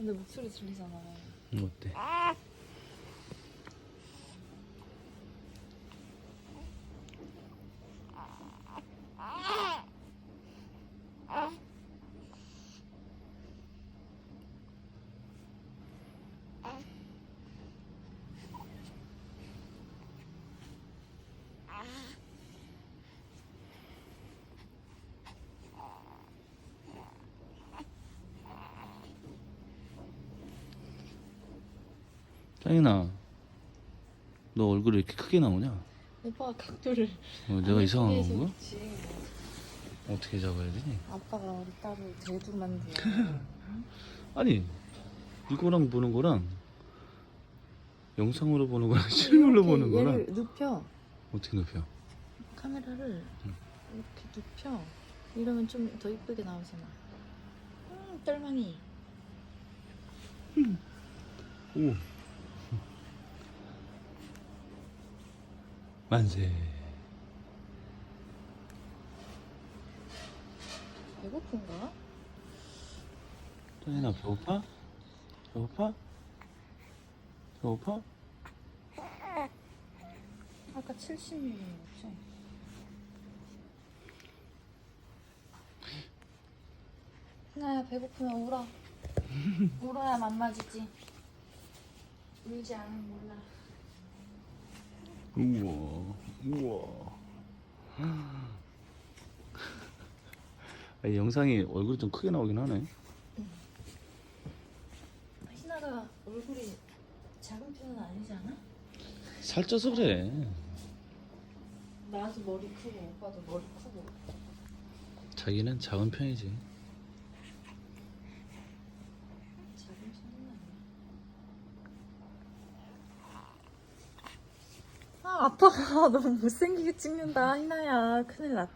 근데 목소리 들리잖아. 음, 어때? 짱이나 너 얼굴이 이렇게 크게 나오냐? 오빠가 각도를 어, 내가 이상한 건가? 어떻게 잡아야 되니? 아빠가 우리 딸을 대두만 돼. 아니 이거랑 보는 거랑 영상으로 보는 거랑 실물로 보는 거랑 얘를 눕혀. 어떻게 높여? 카메라를 응. 이렇게 눕혀. 이러면 좀 더 이쁘게 나오잖아. 음, 똘망이. 오 만세 배고픈가? 짱이나 배고파? 배고파? 배고파? 아까 70mm였지? 하나야 배고프면 울어. 울어야 맘맞이지. 울지 않으면 몰라. 우와 우와. 아, 이 영상이 얼굴이 좀 크게 나오긴 하네. 희나가 얼굴이 작은 편은 아니지 않아? 살쪄서 그래. 나도 머리 크고 오빠도 머리 크고. 자기는 작은 편이지 작은 편은 아빠가 너무 못생기게 찍는다. 희나야 큰일 났다